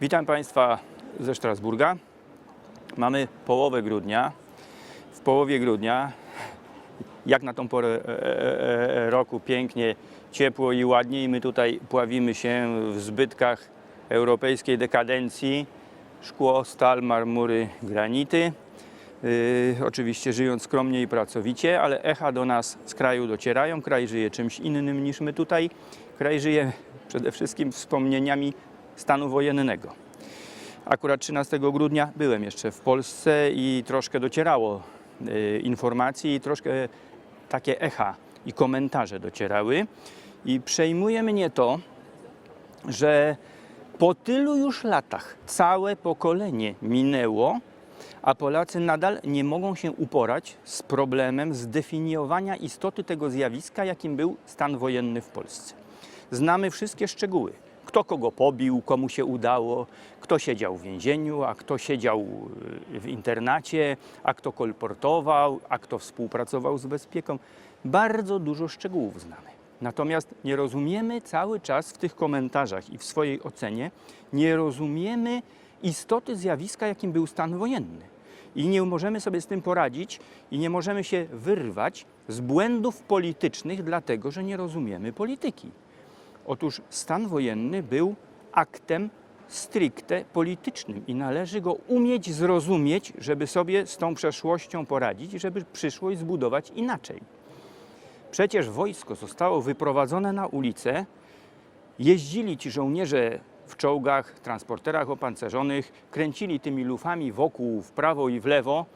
Witam Państwa ze Strasburga. Mamy połowę grudnia. W połowie grudnia, jak na tą porę e, e, e, roku, pięknie, ciepło i ładnie, i my tutaj pławimy się w zbytkach europejskiej dekadencji. Szkło, stal, marmury, granity. Yy, oczywiście żyjąc skromnie i pracowicie, ale echa do nas z kraju docierają. Kraj żyje czymś innym niż my tutaj. Kraj żyje przede wszystkim wspomnieniami stanu wojennego. Akurat 13 grudnia byłem jeszcze w Polsce i troszkę docierało y, informacji i troszkę takie echa i komentarze docierały. I przejmuje mnie to, że po tylu już latach całe pokolenie minęło, a Polacy nadal nie mogą się uporać z problemem zdefiniowania istoty tego zjawiska, jakim był stan wojenny w Polsce. Znamy wszystkie szczegóły. Kto kogo pobił, komu się udało, kto siedział w więzieniu, a kto siedział y, w internacie, a kto kolportował, a kto współpracował z bezpieką. Bardzo dużo szczegółów znamy. Natomiast nie rozumiemy cały czas w tych komentarzach i w swojej ocenie, nie rozumiemy istoty zjawiska, jakim był stan wojenny. I nie możemy sobie z tym poradzić i nie możemy się wyrwać z błędów politycznych, dlatego że nie rozumiemy polityki. Otóż stan wojenny był aktem stricte politycznym i należy go umieć zrozumieć, żeby sobie z tą przeszłością poradzić i żeby przyszłość zbudować inaczej. Przecież wojsko zostało wyprowadzone na ulicę, jeździli ci żołnierze w czołgach, transporterach opancerzonych, kręcili tymi lufami wokół w prawo i w lewo,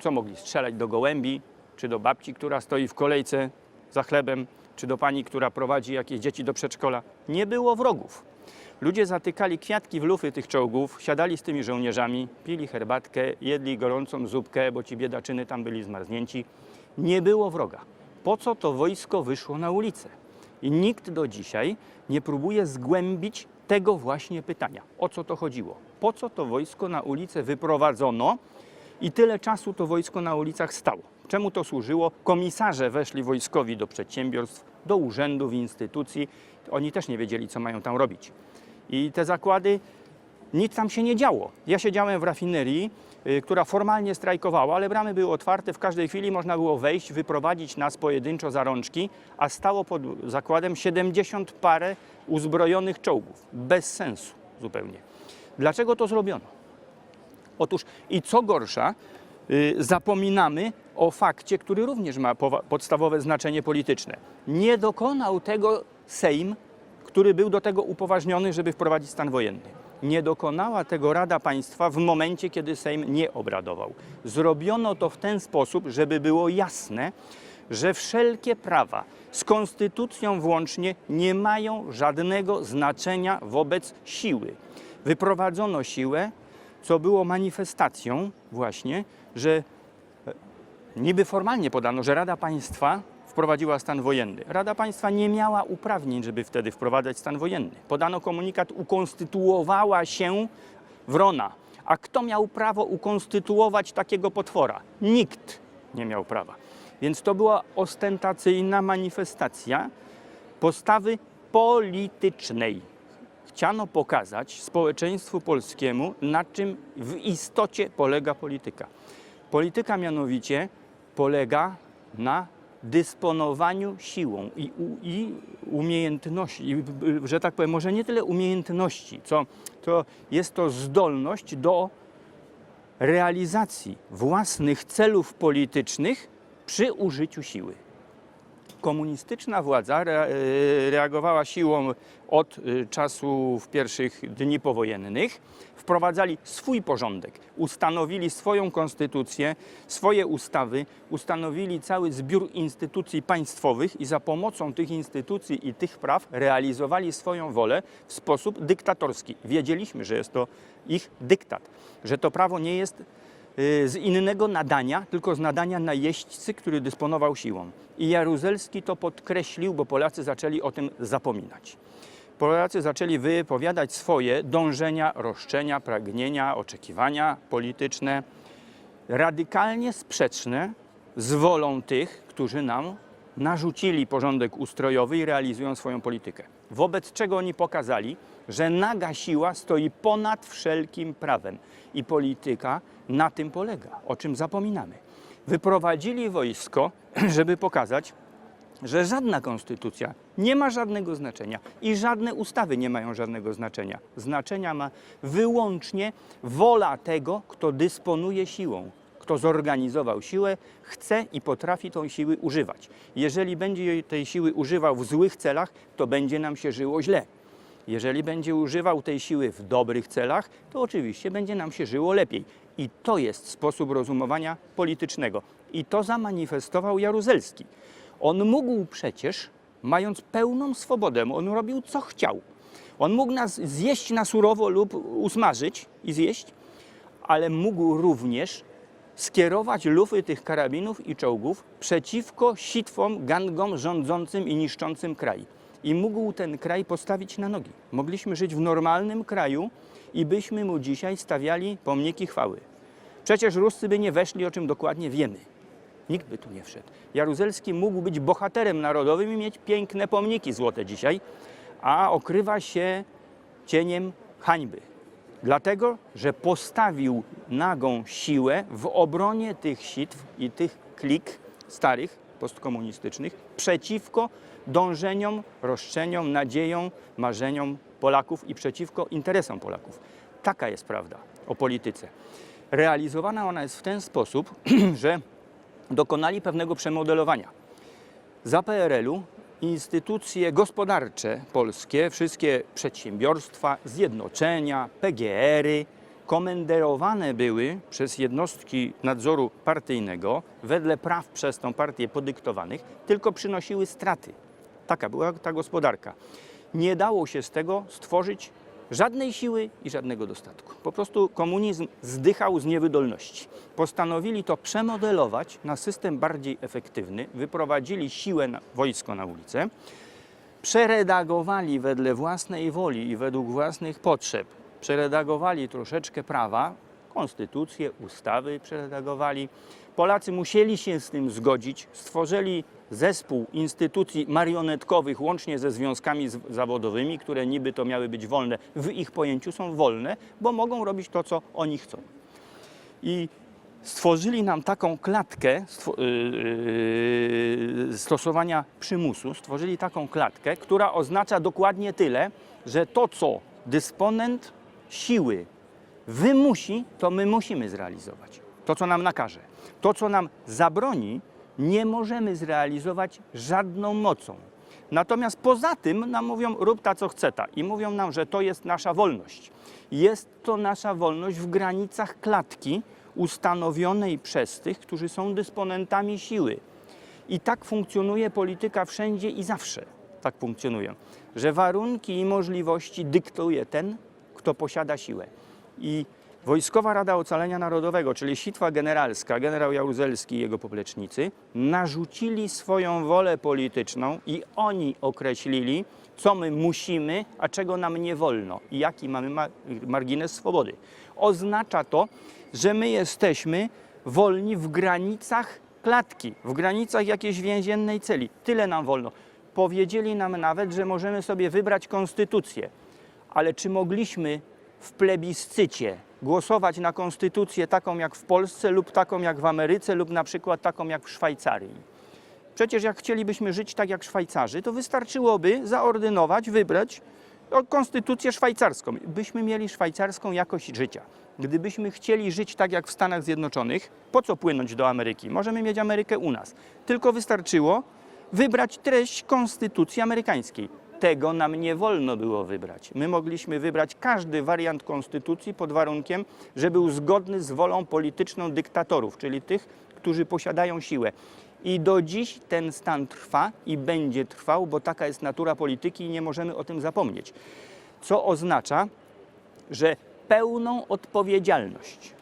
co mogli strzelać do gołębi, czy do babci, która stoi w kolejce za chlebem, czy do pani, która prowadzi jakieś dzieci do przedszkola. Nie było wrogów. Ludzie zatykali kwiatki w lufy tych czołgów, siadali z tymi żołnierzami, pili herbatkę, jedli gorącą zupkę, bo ci biedaczyny tam byli zmarznięci. Nie było wroga. Po co to wojsko wyszło na ulicę? I nikt do dzisiaj nie próbuje zgłębić tego właśnie pytania. O co to chodziło? Po co to wojsko na ulicę wyprowadzono i tyle czasu to wojsko na ulicach stało? Czemu to służyło? Komisarze weszli wojskowi do przedsiębiorstw, do urzędów, instytucji. Oni też nie wiedzieli, co mają tam robić. I te zakłady nic tam się nie działo. Ja siedziałem w rafinerii, y, która formalnie strajkowała, ale bramy były otwarte, w każdej chwili można było wejść, wyprowadzić nas pojedynczo za rączki, a stało pod zakładem 70 parę uzbrojonych czołgów. Bez sensu zupełnie. Dlaczego to zrobiono? Otóż i co gorsza, y, zapominamy o fakcie, który również ma podstawowe znaczenie polityczne. Nie dokonał tego Sejm, który był do tego upoważniony, żeby wprowadzić stan wojenny. Nie dokonała tego Rada Państwa w momencie, kiedy Sejm nie obradował. Zrobiono to w ten sposób, żeby było jasne, że wszelkie prawa z konstytucją włącznie nie mają żadnego znaczenia wobec siły. Wyprowadzono siłę, co było manifestacją właśnie, że niby formalnie podano, że Rada Państwa wprowadziła stan wojenny. Rada Państwa nie miała uprawnień, żeby wtedy wprowadzać stan wojenny. Podano komunikat, ukonstytuowała się Wrona. A kto miał prawo ukonstytuować takiego potwora? Nikt nie miał prawa. Więc to była ostentacyjna manifestacja postawy politycznej. Chciano pokazać społeczeństwu polskiemu, na czym w istocie polega polityka. Polityka mianowicie polega na dysponowaniu siłą i, i umiejętności, i, że tak powiem, może nie tyle umiejętności, co to jest to zdolność do realizacji własnych celów politycznych przy użyciu siły. Komunistyczna władza e, reagowała siłą od e, czasów pierwszych dni powojennych. Wprowadzali swój porządek, ustanowili swoją konstytucję, swoje ustawy, ustanowili cały zbiór instytucji państwowych i za pomocą tych instytucji i tych praw realizowali swoją wolę w sposób dyktatorski. Wiedzieliśmy, że jest to ich dyktat, że to prawo nie jest z innego nadania, tylko z nadania na jeźdźcy, który dysponował siłą. I Jaruzelski to podkreślił, bo Polacy zaczęli o tym zapominać. Polacy zaczęli wypowiadać swoje dążenia, roszczenia, pragnienia, oczekiwania polityczne, radykalnie sprzeczne z wolą tych, którzy nam narzucili porządek ustrojowy i realizują swoją politykę. Wobec czego oni pokazali, że naga siła stoi ponad wszelkim prawem. I polityka na tym polega, o czym zapominamy. Wyprowadzili wojsko, żeby pokazać, że żadna konstytucja nie ma żadnego znaczenia i żadne ustawy nie mają żadnego znaczenia. Znaczenia ma wyłącznie wola tego, kto dysponuje siłą, kto zorganizował siłę, chce i potrafi tą siły używać. Jeżeli będzie tej siły używał w złych celach, to będzie nam się żyło źle. Jeżeli będzie używał tej siły w dobrych celach, to oczywiście będzie nam się żyło lepiej. I to jest sposób rozumowania politycznego. I to zamanifestował Jaruzelski. On mógł przecież, mając pełną swobodę, on robił co chciał. On mógł nas zjeść na surowo lub usmażyć i zjeść, ale mógł również skierować lufy tych karabinów i czołgów przeciwko sitwom, gangom rządzącym i niszczącym kraj. I mógł ten kraj postawić na nogi. Mogliśmy żyć w normalnym kraju i byśmy mu dzisiaj stawiali pomniki chwały. Przecież Ruscy by nie weszli, o czym dokładnie wiemy. Nikt by tu nie wszedł. Jaruzelski mógł być bohaterem narodowym i mieć piękne pomniki złote dzisiaj, a okrywa się cieniem hańby. Dlatego, że postawił nagą siłę w obronie tych sitw i tych klik starych, postkomunistycznych, przeciwko dążeniom, roszczeniom, nadziejom, marzeniom Polaków i przeciwko interesom Polaków. Taka jest prawda o polityce. Realizowana ona jest w ten sposób, że dokonali pewnego przemodelowania. Za PRL-u instytucje gospodarcze polskie, wszystkie przedsiębiorstwa, zjednoczenia, PGR-y, komenderowane były przez jednostki nadzoru partyjnego wedle praw przez tą partię podyktowanych, tylko przynosiły straty. Taka była ta gospodarka. Nie dało się z tego stworzyć żadnej siły i żadnego dostatku. Po prostu komunizm zdychał z niewydolności. Postanowili to przemodelować na system bardziej efektywny, wyprowadzili siłę, na, wojsko na ulicę, przeredagowali wedle własnej woli i według własnych potrzeb, przeredagowali troszeczkę prawa, konstytucje, ustawy przeredagowali. Polacy musieli się z tym zgodzić, stworzyli zespół instytucji marionetkowych, łącznie ze związkami zawodowymi, które niby to miały być wolne, w ich pojęciu są wolne, bo mogą robić to, co oni chcą. I stworzyli nam taką klatkę stwo- yy, stosowania przymusu, stworzyli taką klatkę, która oznacza dokładnie tyle, że to, co dysponent siły wymusi, to my musimy zrealizować. To, co nam nakaże. To, co nam zabroni, nie możemy zrealizować żadną mocą. Natomiast poza tym nam mówią, rób ta, co chce ta. I mówią nam, że to jest nasza wolność. Jest to nasza wolność w granicach klatki ustanowionej przez tych, którzy są dysponentami siły. I tak funkcjonuje polityka wszędzie i zawsze. Tak funkcjonuje. Że warunki i możliwości dyktuje ten, kto posiada siłę. I Wojskowa Rada Ocalenia Narodowego, czyli sitwa generalska, generał Jaruzelski i jego poplecznicy, narzucili swoją wolę polityczną i oni określili, co my musimy, a czego nam nie wolno i jaki mamy ma- margines swobody. Oznacza to, że my jesteśmy wolni w granicach klatki, w granicach jakiejś więziennej celi. Tyle nam wolno. Powiedzieli nam nawet, że możemy sobie wybrać konstytucję. Ale czy mogliśmy w plebiscycie głosować na konstytucję taką jak w Polsce lub taką jak w Ameryce lub na przykład taką jak w Szwajcarii? Przecież jak chcielibyśmy żyć tak jak Szwajcarzy, to wystarczyłoby zaordynować, wybrać o, konstytucję szwajcarską. Byśmy mieli szwajcarską jakość życia. Gdybyśmy chcieli żyć tak jak w Stanach Zjednoczonych, po co płynąć do Ameryki? Możemy mieć Amerykę u nas. Tylko wystarczyło wybrać treść konstytucji amerykańskiej. Tego nam nie wolno było wybrać. My mogliśmy wybrać każdy wariant konstytucji pod warunkiem, że był zgodny z wolą polityczną dyktatorów, czyli tych, którzy posiadają siłę. I do dziś ten stan trwa i będzie trwał, bo taka jest natura polityki i nie możemy o tym zapomnieć. Co oznacza, że pełną odpowiedzialność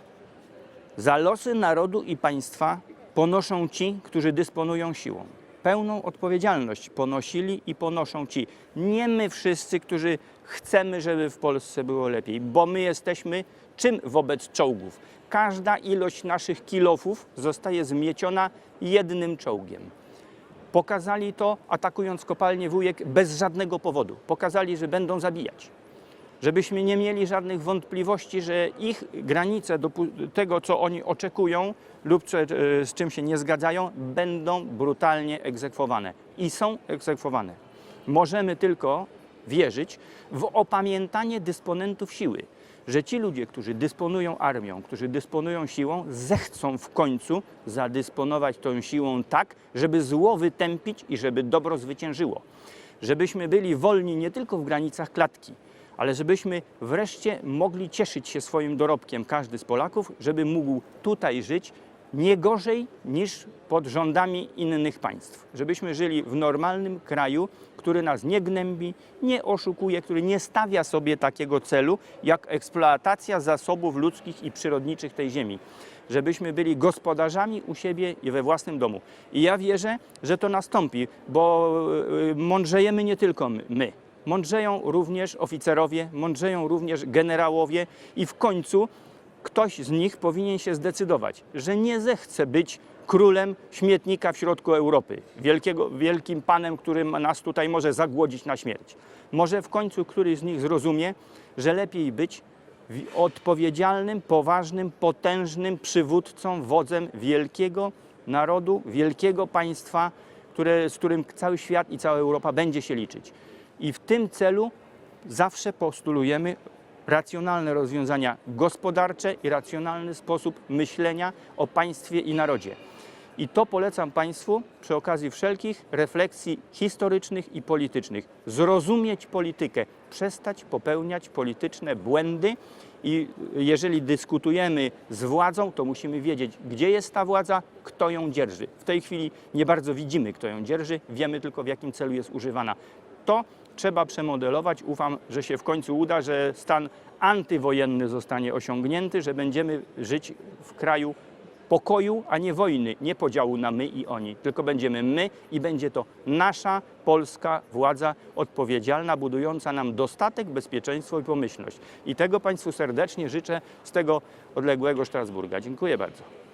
za losy narodu i państwa ponoszą ci, którzy dysponują siłą. Pełną odpowiedzialność ponosili i ponoszą ci. Nie my wszyscy, którzy chcemy, żeby w Polsce było lepiej, bo my jesteśmy czym wobec czołgów? Każda ilość naszych kilofów zostaje zmieciona jednym czołgiem. Pokazali to atakując kopalnię Wujek bez żadnego powodu. Pokazali, że będą zabijać. Żebyśmy nie mieli żadnych wątpliwości, że ich granice tego, co oni oczekują lub co, e, z czym się nie zgadzają, będą brutalnie egzekwowane. I są egzekwowane. Możemy tylko wierzyć w opamiętanie dysponentów siły, że ci ludzie, którzy dysponują armią, którzy dysponują siłą, zechcą w końcu zadysponować tą siłą tak, żeby zło wytępić i żeby dobro zwyciężyło. Żebyśmy byli wolni nie tylko w granicach klatki, ale żebyśmy wreszcie mogli cieszyć się swoim dorobkiem, każdy z Polaków, żeby mógł tutaj żyć nie gorzej niż pod rządami innych państw. Żebyśmy żyli w normalnym kraju, który nas nie gnębi, nie oszukuje, który nie stawia sobie takiego celu jak eksploatacja zasobów ludzkich i przyrodniczych tej ziemi. Żebyśmy byli gospodarzami u siebie i we własnym domu. I ja wierzę, że to nastąpi, bo y, mądrzejemy nie tylko my. Mądrzeją również oficerowie, mądrzeją również generałowie i w końcu ktoś z nich powinien się zdecydować, że nie zechce być królem śmietnika w środku Europy, wielkiego, wielkim panem, który nas tutaj może zagłodzić na śmierć. Może w końcu któryś z nich zrozumie, że lepiej być wi- odpowiedzialnym, poważnym, potężnym przywódcą, wodzem wielkiego narodu, wielkiego państwa, które, z którym cały świat i cała Europa będzie się liczyć. I w tym celu zawsze postulujemy racjonalne rozwiązania gospodarcze i racjonalny sposób myślenia o państwie i narodzie. I to polecam Państwu przy okazji wszelkich refleksji historycznych i politycznych. Zrozumieć politykę, przestać popełniać polityczne błędy i jeżeli dyskutujemy z władzą, to musimy wiedzieć, gdzie jest ta władza, kto ją dzierży. W tej chwili nie bardzo widzimy, kto ją dzierży, wiemy tylko w jakim celu jest używana. To trzeba przemodelować. Ufam, że się w końcu uda, że stan antywojenny zostanie osiągnięty, że będziemy żyć w kraju pokoju, a nie wojny, nie podziału na my i oni, tylko będziemy my i będzie to nasza polska władza odpowiedzialna, budująca nam dostatek, bezpieczeństwo i pomyślność. I tego Państwu serdecznie życzę z tego odległego Strasburga. Dziękuję bardzo.